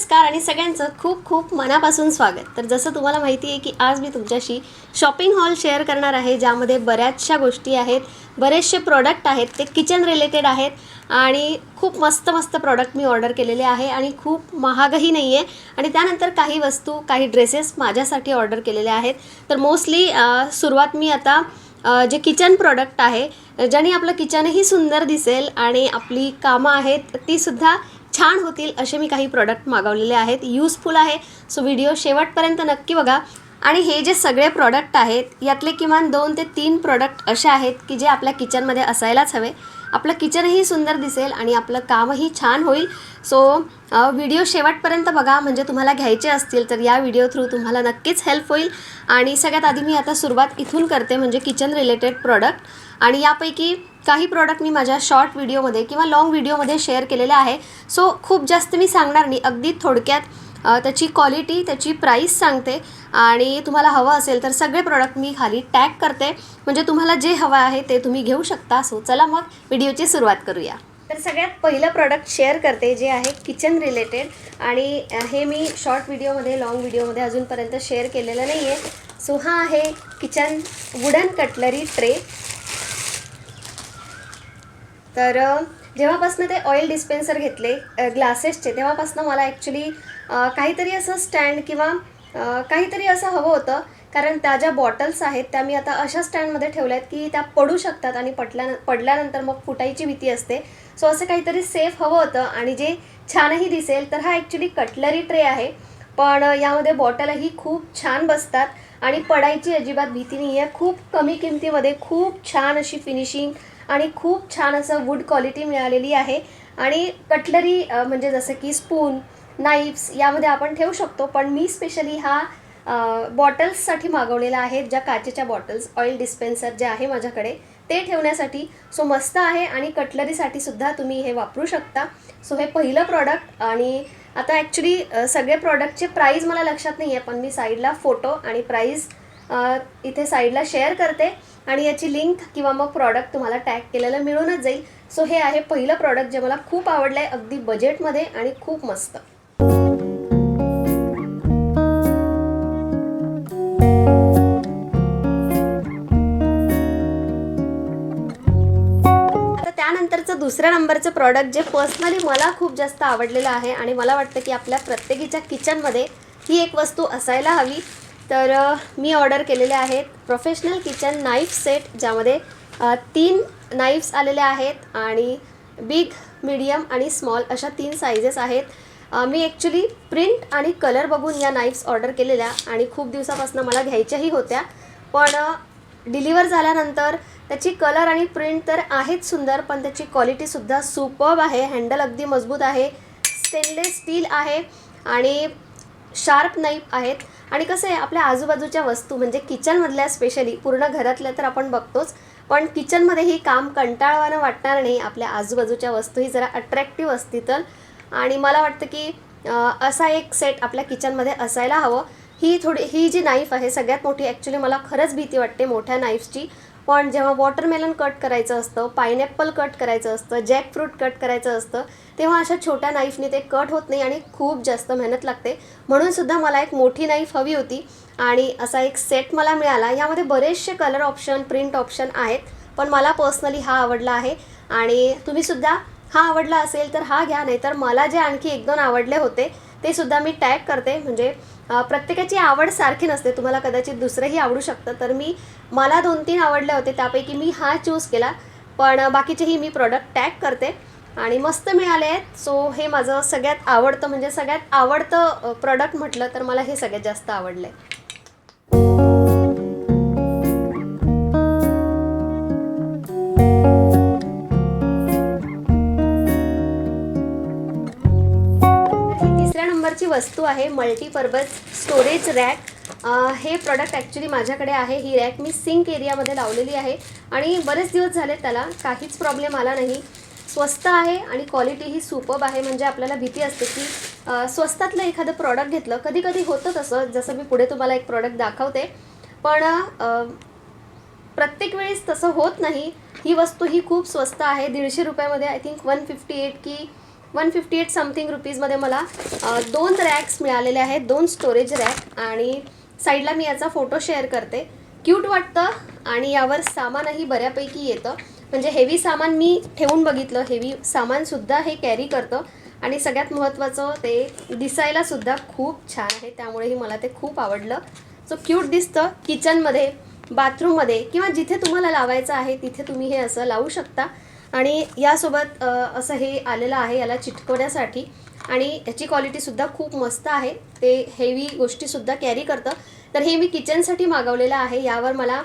नमस्कार आणि सगळ्यांचं खूप खूप मनापासून स्वागत. तर जसं तुम्हाला माहिती आहे की आज मी तुमच्याशी शॉपिंग हॉल शेअर करणार आहे ज्यामध्ये बऱ्याचशा गोष्टी आहेत बरेचसे प्रोडक्ट आहेत ते किचन रिलेटेड आहेत आणि खूप मस्त मस्त प्रॉडक्ट मी ऑर्डर केलेले आहे आणि खूप महागही नाही आहे आणि त्यानंतर काही वस्तू काही ड्रेसेस माझ्यासाठी ऑर्डर केलेले आहेत. तर मोस्टली सुरुवात मी आता जे किचन प्रॉडक्ट आहे ज्याने आपलं किचनही सुंदर दिसेल आणि आपली कामं आहेत तीसुद्धा छान होतील असे मी काही प्रॉडक्ट मागवलेले आहेत. यूजफुल आहे. सो व्हिडिओ शेवटपर्यंत नक्की बघा. आणि हे जे सगळे प्रॉडक्ट आहेत यातले किमान दोन ते तीन प्रॉडक्ट असे आहेत की जे आपल्या किचनमध्ये असायलाच हवे. आपलं किचनही सुंदर दिसेल आणि आपलं कामही छान होईल. सो व्हिडिओ शेवटपर्यंत बघा. म्हणजे तुम्हाला घ्यायचे असतील तर या व्हिडिओ थ्रू तुम्हाला नक्कीच हेल्प होईल. आणि सगळ्यात आधी मी आता सुरुवात इथून करते म्हणजे किचन रिलेटेड प्रॉडक्ट आणि यापैकी काही प्रॉडक्ट मी माझ्या शॉर्ट व्हिडिओमध्ये किंवा लाँग व्हिडिओमध्ये शेअर केलेले आहे. सो खूप जास्त मी सांगणार नाही. अगदी थोडक्यात त्याची क्वालिटी त्याची प्राईस सांगते. आणि तुम्हाला हवं असेल तर सगळे प्रॉडक्ट मी खाली टॅग करते. म्हणजे तुम्हाला जे हवं आहे ते तुम्ही घेऊ शकता. सो चला मग व्हिडिओची सुरुवात करूया. तर सगळ्यात पहिलं प्रॉडक्ट शेअर करते जे आहे किचन रिलेटेड आणि हे मी शॉर्ट व्हिडिओमध्ये लाँग व्हिडिओमध्ये अजूनपर्यंत शेअर केलेलं नाही आहे सो हा आहे किचन वुडन कटलरी ट्रे तर जेव्हापासनं ते ऑइल डिस्पेन्सर घेतले ग्लासेसचे तेव्हापासनं मला ॲक्च्युली काहीतरी असं स्टँड किंवा काहीतरी असं हवं होतं. कारण त्या ज्या बॉटल्स आहेत त्या मी आता अशा स्टँडमध्ये ठेवल्या आहेत की त्या पडू शकतात आणि पडल्या पडल्यानंतर मग फुटायची भीती असते. सो असं काहीतरी सेफ हवं होतं आणि जे छानही दिसेल तर हा ॲक्च्युली कटलरी ट्रे आहे. पण यामध्ये बॉटलही खूप छान बसतात आणि पडायची अजिबात भीती नाही आहे खूप कमी किमतीमध्ये खूप छान अशी फिनिशिंग आणि खूप छान असं वूड क्वालिटी मिळालेली आहे. आणि कटलरी म्हणजे जसं की स्पून नाईफ्स यामध्ये आपण ठेवू शकतो. पण मी स्पेशली हा बॉटल्ससाठी मागवलेला आहे ज्या काचेच्या बॉटल्स ऑइल डिस्पेन्सर जे आहे माझ्याकडे ते ठेवण्यासाठी. सो मस्त आहे आणि कटलरीसाठी सुद्धा तुम्ही हे वापरू शकता. सो हे पहिलं प्रॉडक्ट आणि आता ॲक्च्युली सगळे प्रॉडक्टचे प्राईज मला लक्षात नाही आहे पण मी साईडला फोटो आणि प्राईज इथे साईडला शेअर करते आणि याची लिंक किंवा मग प्रॉडक्ट तुम्हाला टॅग केलेलं मिळूनच जाईल. सो हे आहे पहिलं प्रॉडक्ट जे मला खूप आवडलं आहे अगदी बजेटमध्ये आणि खूप मस्त. त्यानंतरचं दुसऱ्या नंबरचं प्रॉडक्ट जे पर्सनली मला खूप जास्त आवडलेलं आहे आणि मला वाटतं की आपल्या प्रत्येकीच्या किचनमध्ये ही एक वस्तू असायला हवी. तर मी ऑर्डर केलेले आहेत प्रोफेशनल किचन नाईफ सेट ज्यामध्ये तीन नाईफ्स आलेले आहेत आणि बिग मीडियम आणि स्मॉल अशा तीन साईजेस आहेत. मी ॲक्च्युली प्रिंट आणि कलर बघून या नाईफ्स ऑर्डर केलेल्या आणि खूप दिवसापासून मला घ्यायच्याही होत्या. पण डिलिव्हर झाल्यानंतर त्याची कलर आणि प्रिंट तर आहेच सुंदर पण त्याची क्वालिटीसुद्धा सुपर्ब आहे. हँडल अगदी मजबूत आहे. स्टेनलेस स्टील आहे. आणि शार्प नाईफ आहेत. आणि कसं आहे आपल्या आजूबाजूच्या वस्तू म्हणजे किचनमधल्या स्पेशली पूर्ण घरातल्या तर आपण बघतोच. पण किचनमध्येही काम कंटाळवाणं वाटणार नाही. आपल्या आजूबाजूच्या वस्तूही जरा अट्रॅक्टिव्ह असतील तर. आणि मला वाटतं की असा एक सेट आपल्या किचनमध्ये असायला हवं. ही थोडी ही जी नाईफ आहे सगळ्यात मोठी ॲक्च्युली मला खरंच भीती वाटते मोठ्या नाईफ्सची पण जेव्हा वॉटरमेलन कट करायचं असतं पायनॅपल कट करायचं असतं जॅकफ्रूट कट करायचं असतं तेव्हा अशा छोट्या नाईफने ते कट होत नाही आणि खूप जास्त मेहनत लागते. म्हणून सुद्धा मला एक मोठी नाईफ हवी होती आणि असा एक सेट मला मिळाला. यामध्ये बरेचसे कलर ऑप्शन प्रिंट ऑप्शन आहेत पण मला पर्सनली हा आवडला आहे आणि तुम्हीसुद्धा हा आवडला असेल तर हा घ्या नाहीतर मला जे आणखी एक दोन आवडले होते ते सुद्धा मी टॅग करते. म्हणजे प्रत्येकाची आवड सारखी नसते. तुम्हाला कदाचित दुसरंही आवडू शकतं. तर मी मला दोन तीन आवडले होते. त्यापैकी मी हा चूज केला. पण बाकीचेही मी प्रॉडक्ट टॅग करते. आणि मस्त मिळाले आहेत. सो हे माझं सगळ्यात आवडतं म्हणजे सगळ्यात आवडतं प्रॉडक्ट म्हटलं तर मला हे सगळ्यात जास्त आवडलं आहे तिसऱ्या नंबरची वस्तू आहे मल्टीपर्पज स्टोरेज रॅक. हे प्रॉडक्ट ॲक्च्युली माझ्याकडे आहे. ही रॅक मी सिंक एरियामध्ये लावलेली आहे. आणि बरेच दिवस झाले त्याला. काहीच प्रॉब्लेम आला नाही. स्वस्त आहे आणि क्वालिटी ही सुपब आहे. म्हणजे आपल्याला भीती असते की स्वस्तातलं एखादं प्रॉडक्ट घेतलं. कधी कधी होतं तसं. जसं मी पुढे तुम्हाला एक प्रॉडक्ट दाखवते. पण प्रत्येक वेळेस तसं होत नाही. ही वस्तू ही खूप स्वस्त आहे. दीडशे रुपयामध्ये I think one fifty eight की वन फिफ्टी एट समथिंग रुपीजमध्ये मला दोन रॅक्स मिळालेले आहेत दोन स्टोरेज रॅक आणि साईडला मी याचा फोटो शेअर करते. क्यूट वाटतं आणि यावर सामानही बऱ्यापैकी येतं. म्हणजे हेवी सामान मी ठेवून बघितलं. हेवी सामानसुद्धा हे कॅरी करतं. आणि सगळ्यात महत्त्वाचं ते दिसायलासुद्धा खूप छान आहे. त्यामुळेही मला ते खूप आवडलं. सो क्यूट दिसतं किचनमध्ये बाथरूममध्ये किंवा जिथे तुम्हाला लावायचं आहे तिथे तुम्ही हे असं लावू शकता. आणि यासोबत असं हे आलेलं आहे याला चिटकवण्यासाठी. आणि याची क्वालिटीसुद्धा खूप मस्त आहे. ते हेवी गोष्टीसुद्धा कॅरी करतं. तर हे मी किचनसाठी मागवलेलं आहे. यावर मला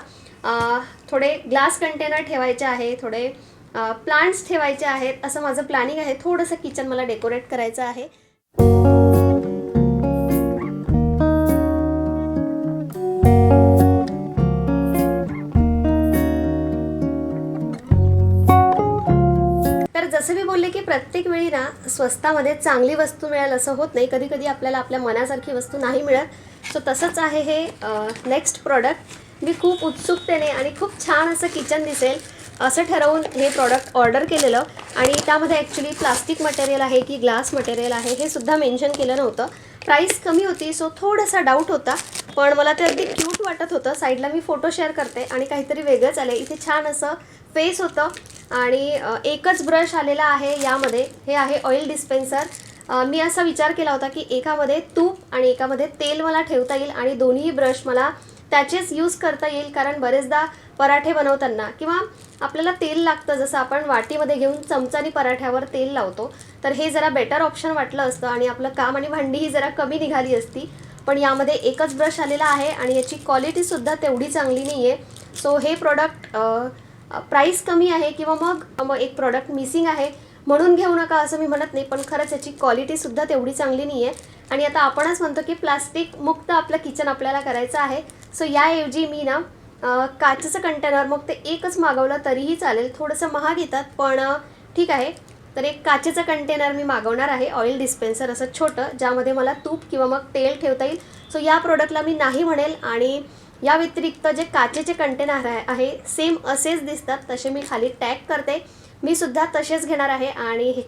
थोडे ग्लास कंटेनर ठेवायचे आहे थोडे प्लांट्स ठेवायचे आहेत. असं माझं प्लॅनिंग आहे. थोडंसं किचन मला डेकोरेट करायचं आहे. प्रत्येक वेळी ना स्वस्तामध्ये चांगली वस्तू मिळेल असं होत नाही. कधी कधी आपल्याला आपल्या मनासारखी वस्तू नाही मिळत. सो तसंच आहे हे नेक्स्ट प्रॉडक्ट मी खूप उत्सुकतेने आणि खूप छान असं किचन दिसेल असं ठरवून हे प्रॉडक्ट ऑर्डर केलेलं. आणि त्यामध्ये ॲक्च्युली प्लास्टिक मटेरियल आहे की ग्लास मटेरियल आहे हे सुद्धा मेन्शन केलं नव्हतं. प्राईस कमी होती सो थोडासा डाऊट होता. पण मला ते अगदी क्यूट वाटत होतं. साईडला मी फोटो शेअर करते आणि काहीतरी वेगळंच आलं इथे छान असं फेस होतं. आणि एकच ब्रश आलेला आहे यामध्ये. हे आहे ऑइल डिस्पेन्सर मी असा विचार केला होता की एकामध्ये तूप आणि एकामध्ये तेल मला ठेवता येईल आणि दोन्ही ब्रश मला त्याचेच यूज करता येईल. कारण बरेचदा पराठे बनवताना किंवा आपल्याला तेल लागतं जसं आपण वाटीमध्ये घेऊन चमचानी पराठ्यावर तेल लावतो तर हे जरा बेटर ऑप्शन वाटलं असतं आणि आपलं काम आणि भांडीही जरा कमी निघाली असती. पण यामध्ये एकच ब्रश आलेला आहे आणि याची क्वालिटीसुद्धा तेवढी चांगली नाही आहे सो हे प्रॉडक्ट प्राईस कमी आहे किंवा मग मग एक प्रॉडक्ट मिसिंग आहे म्हणून घेऊ नका असं मी म्हणत नाही पण खरंच याची क्वालिटीसुद्धा तेवढी चांगली नाही आहे आणि आता आपणच म्हणतो की प्लास्टिक मुक्त आपलं किचन आपल्याला करायचं आहे. सो याऐवजी मी ना काचचं काचेचं कंटेनर मग ते एकच मागवलं तरीही चालेल. थोडंसं महाग येतात पण ठीक आहे. तर एक काचेचं कंटेनर मी मागवणार आहे ऑइल डिस्पेन्सर असं छोटं ज्यामध्ये मला तूप किंवा मग तेल ठेवता येईल. सो या प्रोडक्टला मी नाही म्हणेल आणि या व्यतिरिक्त जे काचेचे कंटेनर आहे आहे सेम असेच दिसतात. तसे मी खाली टॅग करते. मी सुद्धा तसेच घेणार आहे आणि हे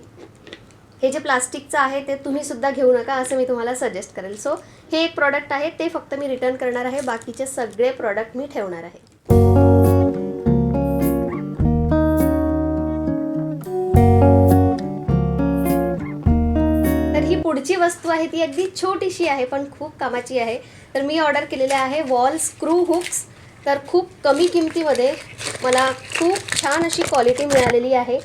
हे जे प्लास्टिकचं आहे ते तुम्ही सुद्धा घेऊ नका असं मी तुम्हाला सजेस्ट करेल. सो हे एक प्रॉडक्ट आहे ते फक्त मी रिटर्न करणार आहे. बाकीचे सगळे प्रॉडक्ट मी ठेवणार आहे. पुढची वस्तू आहे ती अगदी छोटीशी आहे पण खूप कामाची आहे. तर मी ऑर्डर केलेले आहे वॉल स्क्रू हुक्स. तर खूप कमी किमतीमध्ये मला खूप छान अशी क्वालिटी मिळालेली आहे.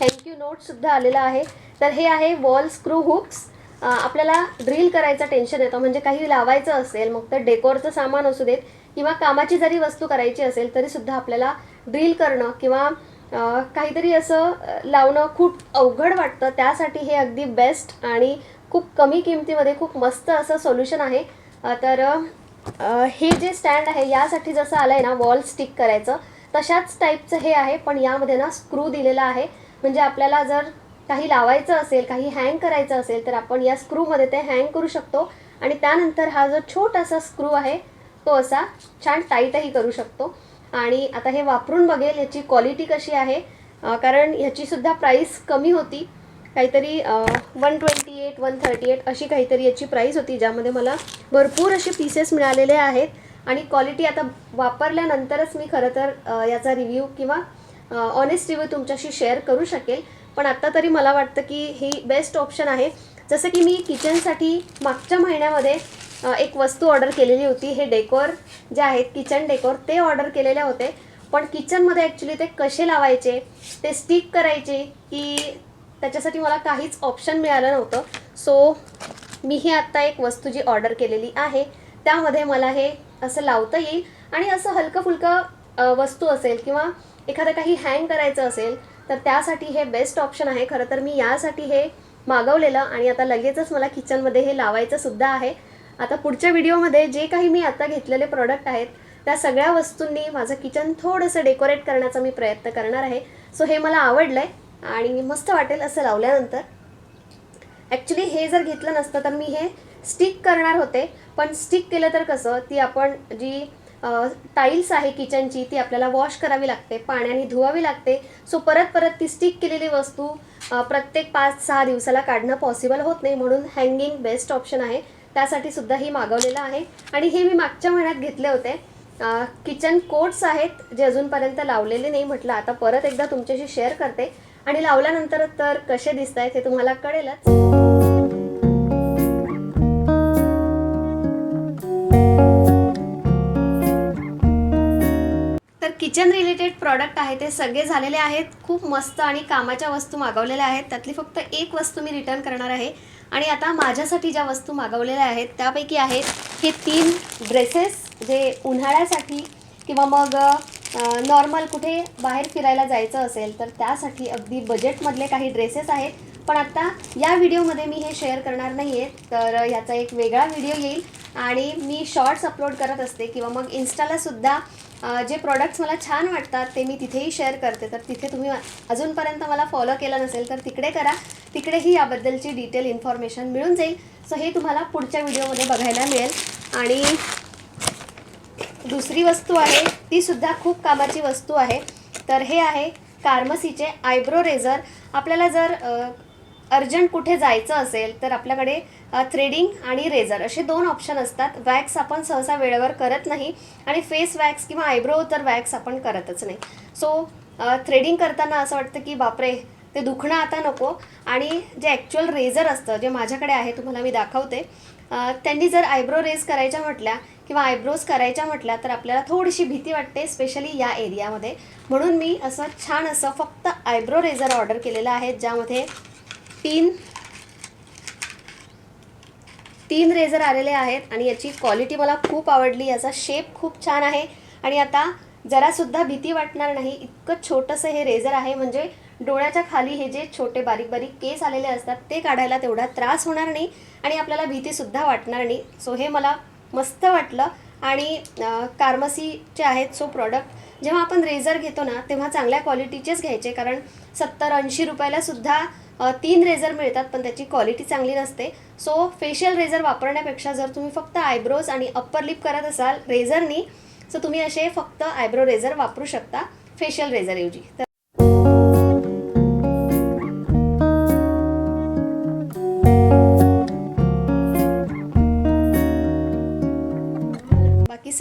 थँक्यू नोटसुद्धा आलेला आहे. तर हे आहे वॉल स्क्रू हुक्स. आपल्याला ड्रिल करायचं टेन्शन येतं म्हणजे काही लावायचं असेल मग तर डेकोरचं सामान असू देत किंवा कामाची जरी वस्तू करायची असेल तरीसुद्धा आपल्याला ड्रिल करणं किंवा काहीतरी असं लावणं खूप अवघड वाटतं. त्यासाठी हे अगदी बेस्ट आणि खूप कमी किमतीमध्ये खूप मस्त असं सोल्युशन आहे. तर हे जे स्टँड आहे यासाठी जसं आलं आहे ना वॉल स्टिक करायचं तशाच टाईपचं हे आहे पण यामध्ये ना स्क्रू दिलेला आहे. म्हणजे आपल्याला जर काही लावायचं असेल काही हँग करायचं असेल तर आपण या स्क्रूमध्ये ते हँग करू शकतो. आणि त्यानंतर हा जो छोटासा स्क्रू आहे तो असा छान टाईटही करू शकतो. आणि आता हे वापरून बघेल याची क्वालिटी कशी आहे. कारण ह्याची सुद्धा प्राईस कमी होती. काहीतरी one twenty eight one thirty eight अशी काहीतरी याची प्राईस होती ज्यामध्ये मला भरपूर असे पीसेस मिळालेले आहेत. आणि क्वालिटी आता वापरल्यानंतरच मी खरं तर याचा रिव्ह्यू किंवा ऑनेस्ट रिव्ह्यू तुमच्याशी शेअर करू शकेल. पण आत्ता तरी मला वाटतं की ही बेस्ट ऑप्शन आहे. जसं की मी किचनसाठी मागच्या महिन्यामध्ये एक वस्तू ऑर्डर केलेली होती. हे डेकोर जे आहेत किचन डेकोर ते ऑर्डर केलेले होते. पण किचनमध्ये ॲक्च्युली ते कसे लावायचे ते स्टिक करायचे की त्याच्यासाठी मला काहीच ऑप्शन मिळालं नव्हतं. सो मी ही आत्ता एक वस्तू जी ऑर्डर केलेली आहे त्यामध्ये मला हे असं लावता येईल. आणि असं हलकं फुलकं वस्तू असेल किंवा एखादं काही हँग करायचं असेल तर त्यासाठी हे बेस्ट ऑप्शन आहे. खरं तर मी यासाठी हे मागवलेलं आणि आता लगेचच मला किचनमध्ये हे लावायचं सुद्धा आहे. आता पुढच्या व्हिडिओमध्ये जे काही मी आता घेतलेले प्रॉडक्ट आहेत त्या सगळ्या वस्तूंनी माझं किचन थोडंसं डेकोरेट करण्याचा मी प्रयत्न करणार आहे. सो हे मला आवडलं आहे आणि मस्त वाटेल असं लावल्यानंतर. ॲक्च्युली हे जर घेतलं नसतं तर मी हे स्टिक करणार होते. पण स्टिक केलं तर कसं ती आपण जी टाईल्स आहे किचनची ती आपल्याला वॉश करावी लागते पाण्याने धुवावी लागते. सो परत परत ती स्टिक केलेली वस्तू प्रत्येक पाच सहा दिवसाला काढणं पॉसिबल होत नाही. म्हणून हँगिंग बेस्ट ऑप्शन आहे. त्यासाठी सुद्धा ही मागवलेलं आहे. आणि हे मी मागच्या महिन्यात घेतले होते. किचन कोट्स आहेत जे अजूनपर्यंत लावलेले नाही म्हटलं. आता परत एकदा तुमच्याशी शेअर करते. आणि लावल्यानंतर तर कसे दिसत आहेत हे तुम्हाला कळेलच. तर किचन रिलेटेड प्रॉडक्ट आहे ते सगळे झालेले आहेत. खूप मस्त आणि कामाच्या वस्तू मागवलेल्या आहेत. त्यातली फक्त एक वस्तू मी रिटर्न करणार आहे. आणि आता माझ्यासाठी ज्या वस्तू मागवलेल्या आहेत त्यापैकी आहेत हे तीन ड्रेसेस जे उन्हाळ्यासाठी किंवा मग नॉर्मल कुठे बाहेर फिरायला जायचं असेल तर त्यासाठी अगदी बजेटमधले काही ड्रेसेस आहेत. पण आत्ता या व्हिडिओमध्ये मी हे शेअर करणार नाही आहे तर ह्याचा एक वेगळा व्हिडिओ येईल. आणि मी शॉर्ट्स अपलोड करत असते किंवा मग इन्स्टालासुद्धा जे प्रॉडक्ट्स मला छान वाटतात ते मी तिथेही शेअर करते. तर तिथे तुम्ही अजूनपर्यंत मला फॉलो केलं नसेल तर तिकडे करा. तिकडेही याबद्दलची डिटेल इन्फॉर्मेशन मिळून जाईल. सो हे तुम्हाला पुढच्या व्हिडिओमध्ये बघायला मिळेल. आणि दुसरी वस्तू आहे ती सुद्धा खूप कामाची वस्तू आहे. तर हे आहे कार्मसीचे आयब्रो रेझर. आपल्याला जर अर्जंट कुठे जायचं असेल तर आपल्याकडे थ्रेडिंग आणि रेझर असे दोन ऑप्शन असतात. वॅक्स आपण सहसा वेळेवर करत नाही आणि फेस वॅक्स किंवा आयब्रो तर वॅक्स आपण करतच नाही. सो थ्रेडिंग करताना असं वाटतं की बापरे ते दुखणं आता नको. आणि जे ॲक्च्युअल रेझर असतं जे माझ्याकडे आहे तुम्हाला मी दाखवते. त्यांनी जर आयब्रो रेज करायच्या म्हटल्या किंवा आयब्रोज करायच्या म्हटल्या तर आपल्याला थोडीशी भीती वाटते स्पेशली या एरियामध्ये म्हणून मी असं छान असं फक्त आयब्रो रेझर ऑर्डर केलेलं आहे ज्यामध्ये तीन तीन रेझर आलेले आहेत आणि याची क्वालिटी मला खूप आवडली याचा शेप खूप छान आहे. आणि आता जरासुद्धा भीती वाटणार नाही इतकं छोटंसं हे रेझर आहे म्हणजे डोळ्याच्या खाली हे जे छोटे बारीक बारीक केस आलेले असतात ते काढायला तेवढा त्रास होणार नाही आणि आपल्याला भीतीसुद्धा वाटणार नाही. सो हे मला मस्त वाटलं. आणि कार्मसीचे आहेत सो प्रॉडक्ट जेव्हा आपण रेझर घेतो ना तेव्हा चांगल्या क्वालिटीचेच घ्यायचे. कारण सत्तर ऐंशी रुपयाला सुद्धा तीन रेझर मिळतात पण त्याची क्वालिटी चांगली नसते. सो फेशियल रेझर वापरण्यापेक्षा जर तुम्ही फक्त आयब्रोज आणि अप्पर लिप करत असाल रेझरनी सो तुम्ही असे फक्त आयब्रो रेझर वापरू शकता फेशियल रेझरऐवजी तर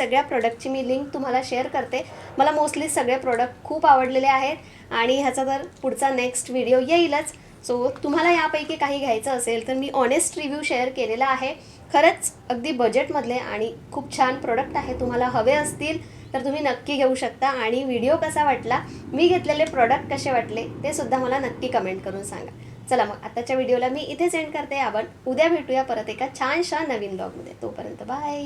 सगळ्या प्रोडक्टची मी लिंक तुम्हाला शेअर करते. मला मोस्टली सगळे प्रोडक्ट खूप आवडलेले आहेत आणि ह्याचा तर पुढचा नेक्स्ट व्हिडिओ येईलच. सो तुम्हाला यापैकी काही घ्यायचं असेल तर मी ऑनेस्ट रिव्ह्यू शेअर केलेला आहे. खरंच अगदी बजेटमधले आणि खूप छान प्रोडक्ट आहे. तुम्हाला हवे असतील तर तुम्ही नक्की घेऊ शकता आणि व्हिडिओ कसा वाटला मी घेतलेले प्रोडक्ट कसे वाटले ते सुद्धा मला नक्की कमेंट करून सांगा. चला मग आताच्या व्हिडिओला मी इथेच एंड करते. आपण उद्या भेटूया परत एका छानशा नवीन ब्लॉगमध्ये तोपर्यंत बाय